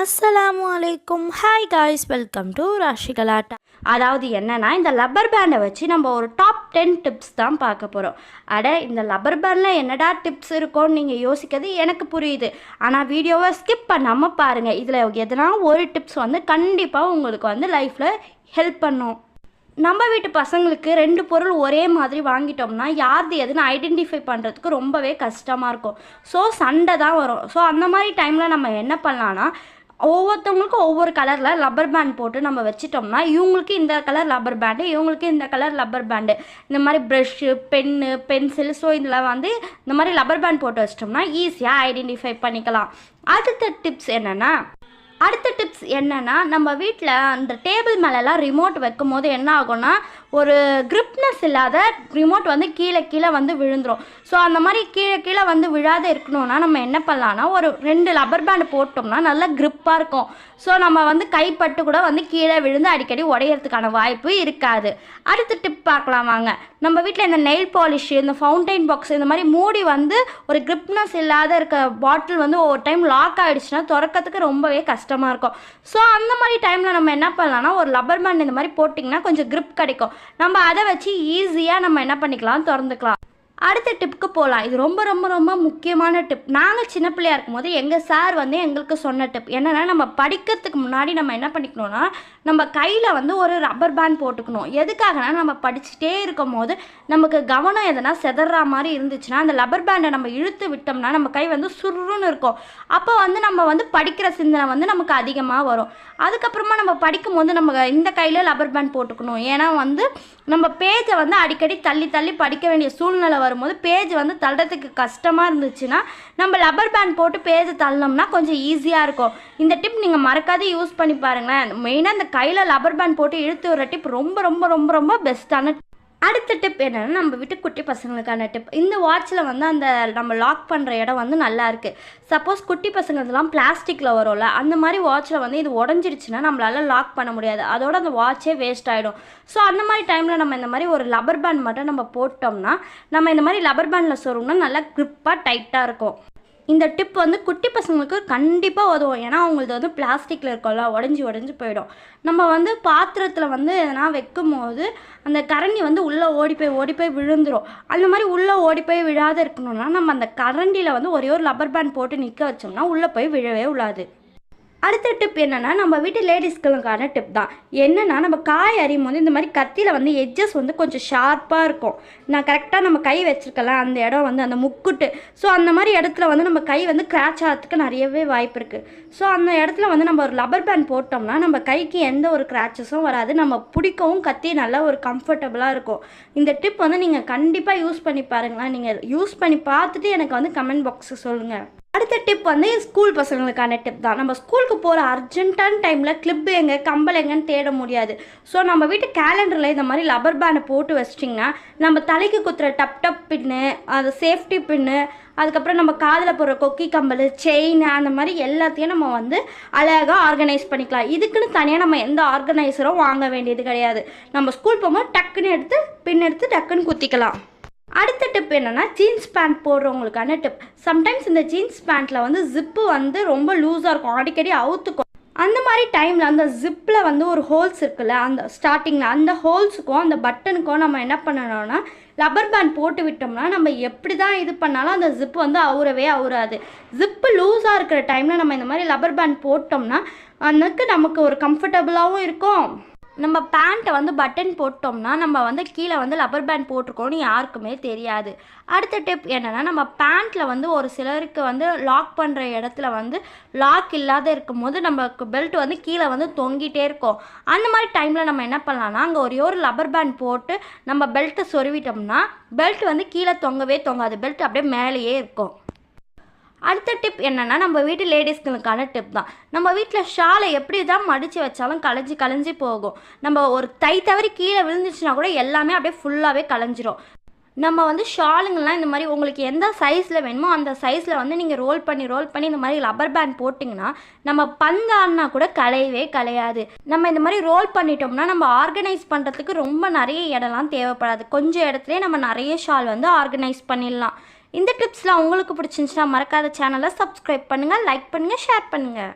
அஸ்ஸலாமு அலைக்கும் hi guys welcome to Rashi Galatta அதாவது என்னென்னா இந்த லப்பர் பேண்டை வச்சு நம்ம ஒரு டாப் டென் டிப்ஸ் தான் பார்க்க போகிறோம் அட இந்த லப்பர் பேண்டில் என்னடா டிப்ஸ் இருக்கும்னு நீங்கள் யோசிக்கிறது எனக்கு புரியுது. ஆனால் வீடியோவை ஸ்கிப் பண்ணாமல் பாருங்கள் இதில் எதனா ஒரு டிப்ஸ் வந்து கண்டிப்பாக உங்களுக்கு வந்து லைஃப்பில் ஹெல்ப் பண்ணும். நம்ம வீட்டு பசங்களுக்கு ரெண்டு பொருள் ஒரே மாதிரி வாங்கிட்டோம்னா யாருது எதுன்னு ஐடென்டிஃபை பண்ணுறதுக்கு ரொம்பவே கஷ்டமாக இருக்கும். ஸோ சண்டை தான் வரும். ஸோ அந்த மாதிரி டைமில் நம்ம என்ன பண்ணலான்னா ஒவ்வொருத்தவங்களுக்கும் ஒவ்வொரு கலரில் ரப்பர் பேண்ட் போட்டு நம்ம வச்சிட்டோம்னா இவங்களுக்கு இந்த கலர் ரப்பர் பேண்டு இவங்களுக்கு இந்த கலர் ரப்பர் பேண்டு இந்த மாதிரி ப்ரெஷ்ஷு பென்னு பென்சில் ஸோ இதில் வந்து இந்த மாதிரி ரப்பர் பேண்ட் போட்டு வச்சிட்டோம்னா ஈஸியாக ஐடென்டிஃபை பண்ணிக்கலாம். அடுத்த டிப்ஸ் என்னென்னா அடுத்த டிப்ஸ் என்னென்னா நம்ம வீட்டில் அந்த டேபிள் மேலெலாம் ரிமோட் வைக்கும் போது என்ன ஆகும்னா ஒரு கிரிப்னஸ் இல்லாத ரிமோட் வந்து கீழே கீழே வந்து விழுந்துரும். ஸோ அந்த மாதிரி கீழே கீழே வந்து விழாத இருக்கணும்னா நம்ம என்ன பண்ணலாம்னா ஒரு ரெண்டு லப்பர் பேண்ட் போட்டோம்னா நல்லா கிரிப்பாக இருக்கும். ஸோ நம்ம வந்து கைப்பட்டு கூட வந்து கீழே விழுந்து அடிக்கடி உடையறதுக்கான வாய்ப்பு இருக்காது. அடுத்து டிப் பார்க்கலாம் வாங்க. நம்ம வீட்டில் இந்த நெயில் பாலிஷ் இந்த ஃபவுண்டைன் பாக்ஸ் இந்த மாதிரி மூடி வந்து ஒரு கிரிப்னஸ் இல்லாத இருக்க பாட்டில் வந்து ஒவ்வொரு டைம் லாக் ஆகிடுச்சுன்னா திறக்கிறதுக்கு ரொம்பவே கஷ்டமாக இருக்கும். ஸோ அந்த மாதிரி டைமில் நம்ம என்ன பண்ணலாம்னா ஒரு லப்பர் பேண்ட் இந்த மாதிரி போட்டிங்கன்னா கொஞ்சம் கிரிப் கிடைக்கும். நம்ம அதை வச்சு ஈஸியாக நம்ம என்ன பண்ணிக்கலாம் திறந்துக்கலாம். அடுத்த டிப்புக்கு போகலாம் இது ரொம்ப ரொம்ப ரொம்ப முக்கியமான டிப் நாங்கள் சின்ன பிள்ளையா இருக்கும்போது எங்கள் சார் வந்து எங்களுக்கு சொன்ன டிப் என்னென்னா நம்ம படிக்கிறதுக்கு முன்னாடி நம்ம என்ன பண்ணிக்கணும்னா நம்ம கையில் வந்து ஒரு ரப்பர் பேண்ட் போட்டுக்கணும். எதுக்காகனா நம்ம படிச்சுட்டே இருக்கும் போது நமக்கு கவனம் எதனா செதற மாதிரி இருந்துச்சுன்னா அந்த ரப்பர் பேண்டை நம்ம இழுத்து விட்டோம்னா நம்ம கை வந்து சுருன்னு இருக்கும். அப்போ வந்து நம்ம வந்து படிக்கிற சிந்தனை வந்து நமக்கு அதிகமாக வரும். அதுக்கப்புறமா நம்ம படிக்கும் போது நம்ம இந்த கையில் ரப்பர் பேண்ட் போட்டுக்கணும். ஏன்னா வந்து நம்ம பேஜை வந்து அடிக்கடி தள்ளி தள்ளி படிக்க வேண்டிய சூழ்நிலை வரும்போது பேஜ் வந்து தள்ளுறதுக்கு கஷ்டமாக இருந்துச்சுன்னா நம்ம லப்பர் பேண்ட் போட்டு பேஜை தள்ளோம்னா கொஞ்சம் ஈஸியாக இருக்கும். இந்த டிப் நீங்கள் மறக்காது யூஸ் பண்ணி பாருங்களேன். மெயினாக இந்த கையில் லப்பர் பேண்ட் போட்டு இழுத்து விடுற டிப் ரொம்ப ரொம்ப ரொம்ப ரொம்ப பெஸ்ட்டான அடுத்த டிப் என்னென்னா நம்ம வீட்டு குட்டி பசங்களுக்கான டிப் இந்த வாட்சில் வந்து அந்த நம்ம லாக் பண்ணுற இடம் வந்து நல்லா இருக்குது சப்போஸ் குட்டி பசங்களுக்குலாம் பிளாஸ்டிக்கில் வரும்ல அந்த மாதிரி வாட்சில் வந்து இது உடஞ்சிருச்சுன்னா நம்மளால லாக் பண்ண முடியாது. அதோட அந்த வாட்சே வேஸ்ட் ஆகிடும் ஸோ அந்த மாதிரி டைமில் நம்ம இந்த மாதிரி ஒரு லப்பர் பேண்ட் மட்டும் நம்ம போட்டோம்னா நம்ம இந்த மாதிரி லப்பர் பேண்டில் சொரும்னா நல்லா க்ரிப்பாக டைட்டாக இருக்கும். இந்த டிப் வந்து குட்டி பசங்களுக்கு கண்டிப்பாக உதவும். ஏன்னா அவங்களது வந்து பிளாஸ்டிக்கில் இருக்கும்ல உடஞ்சி உடஞ்சி போயிடும். நம்ம வந்து பாத்திரத்தில் வந்து எதனா வைக்கும் போது அந்த கரண்டி வந்து உள்ளே ஓடி போய் ஓடி போய் விழுந்துடும் அந்த மாதிரி உள்ளே ஓடி போய் விழாத இருக்கணும்னா நம்ம அந்த கரண்டியில் வந்து ஒரே ஒரு லப்பர் பேண்ட் போட்டு நிற்க வச்சோம்னா உள்ளே போய் விழவே விழாது அடுத்த டிப் என்னென்னா நம்ம வீட்டு லேடிஸ்களுக்கான டிப் தான். என்னென்னா நம்ம காய் அறியும் போது இந்த மாதிரி கத்தியில் வந்து எட்ஜஸ் வந்து கொஞ்சம் ஷார்ப்பாக இருக்கும். நான் கரெக்டாக நம்ம கை வச்சுருக்கலாம் அந்த இடம் வந்து அந்த முக்குட்டு. ஸோ அந்த மாதிரி இடத்துல வந்து நம்ம கை வந்து கிராச் ஆகிறதுக்கு நிறையவே வாய்ப்பு இருக்குது ஸோ அந்த இடத்துல வந்து நம்ம ஒரு லப்பர் பேண்ட் போட்டோம்னா நம்ம கைக்கு எந்த ஒரு கிராச்சஸும் வராது. நம்ம பிடிக்கவும் கத்தி நல்லா ஒரு கம்ஃபர்டபுளாக இருக்கும். இந்த டிப் வந்து நீங்கள் கண்டிப்பாக யூஸ் பண்ணி பாருங்களேன். நீங்கள் யூஸ் பண்ணி பார்த்துட்டு எனக்கு வந்து கமெண்ட் பாக்ஸ் சொல்லுங்கள் அடுத்த டிப் வந்து ஸ்கூல் பசங்களுக்கான டிப் தான். நம்ம ஸ்கூலுக்கு போகிற அர்ஜென்ட்டான டைமில் கிளிப் எங்கே கம்பல் எங்கேன்னு தேட முடியாது. ஸோ நம்ம வீட்டு கேலண்டரில் இந்த மாதிரி லப்பர் பேண்டை போட்டு வச்சிட்டிங்கன்னா நம்ம தலைக்கு குத்துற டப் டப் பின்னு அது சேஃப்டி பின்னு அதுக்கப்புறம் நம்ம காதில் போடுற கொக்கி கம்பல் செயின் அந்த மாதிரி எல்லாத்தையும் நம்ம வந்து அழகாக ஆர்கனைஸ் பண்ணிக்கலாம். இதுக்குன்னு தனியாக நம்ம எந்த ஆர்கனைசரும் வாங்க வேண்டியது கிடையாது. நம்ம ஸ்கூல் போகும்போது டக்குன்னு எடுத்து பின் எடுத்து டக்குன்னு குத்திக்கலாம். அடுத்த டிப் என்னென்னா ஜீன்ஸ் பேண்ட் போடுறவங்களுக்கான டிப் சம்டைம்ஸ் இந்த ஜீன்ஸ் பேண்ட்டில் வந்து ஜிப்பு வந்து ரொம்ப லூஸாக இருக்கும். அடிக்கடி அவுத்துக்கும். அந்த மாதிரி டைமில் அந்த ஜிப்பில் வந்து ஒரு ஹோல்ஸ் இருக்குல்ல அந்த ஸ்டார்டிங்கில் அந்த ஹோல்ஸுக்கும் அந்த பட்டனுக்கும் நம்ம என்ன பண்ணணும்னா ரப்பர் பேண்ட் போட்டு விட்டோம்னா நம்ம எப்படி தான் இது பண்ணாலும் அந்த ஜிப்பு வந்து அவுறவே அவுறாது. ஜிப்பு லூஸாக இருக்கிற டைமில் நம்ம இந்த மாதிரி ரப்பர் பேண்ட் போட்டோம்னா அதுக்கு நமக்கு ஒரு கம்ஃபர்டபுளாகவும் இருக்கும். நம்ம பேண்ட்டை வந்து பட்டன் போட்டோம்னா நம்ம வந்து கீழே வந்து லப்பர் பேண்ட் போட்டிருக்கோம்னு யாருக்குமே தெரியாது. அடுத்த டிப் என்னென்னா நம்ம பேண்ட்டில் வந்து ஒரு சிலருக்கு வந்து லாக் பண்ணுற இடத்துல வந்து லாக் இல்லாத இருக்கும்போது நமக்கு பெல்ட் வந்து கீழே வந்து தொங்கிட்டே இருக்கும். அந்த மாதிரி டைமில் நம்ம என்ன பண்ணலாம்னா அங்கே ஒரே ஒரு லப்பர் பேண்ட் போட்டு நம்ம பெல்ட்டை சொருவிட்டோம்னா பெல்ட் வந்து கீழே தொங்கவே தொங்காது. பெல்ட் அப்படியே மேலேயே இருக்கும். அடுத்த டிப் என்னென்னா நம்ம வீட்டு லேடிஸ்களுக்கான டிப் தான். நம்ம வீட்டில் ஷாலை எப்படி தான் மடித்து வச்சாலும் கலைஞ்சி கலைஞ்சி போகும். நம்ம ஒரு தை தவறி கீழே விழுந்துச்சுன்னா கூட எல்லாமே அப்படியே ஃபுல்லாகவே கலைஞ்சிரும் நம்ம வந்து ஷாலுங்கெல்லாம் இந்த மாதிரி உங்களுக்கு எந்த சைஸில் வேணுமோ அந்த சைஸில் வந்து நீங்கள் ரோல் பண்ணி ரோல் பண்ணி இந்த மாதிரி ரப்பர் பேண்ட் போட்டிங்கன்னா நம்ம பந்தாடினா கூட கலையவே கலையாது நம்ம இந்த மாதிரி ரோல் பண்ணிட்டோம்னா நம்ம ஆர்கனைஸ் பண்ணுறதுக்கு ரொம்ப நிறைய இடம்லாம் தேவைப்படாது. கொஞ்சம் இடத்துலேயே நம்ம நிறைய ஷால் வந்து ஆர்கனைஸ் பண்ணிடலாம். இந்த டிப்ஸ்லாம் உங்களுக்கு பிடிச்சிருந்துச்சுன்னா மறக்காத சேனலை சப்ஸ்கிரைப் பண்ணுங்கள் லைக் பண்ணுங்கள் ஷேர் பண்ணுங்கள்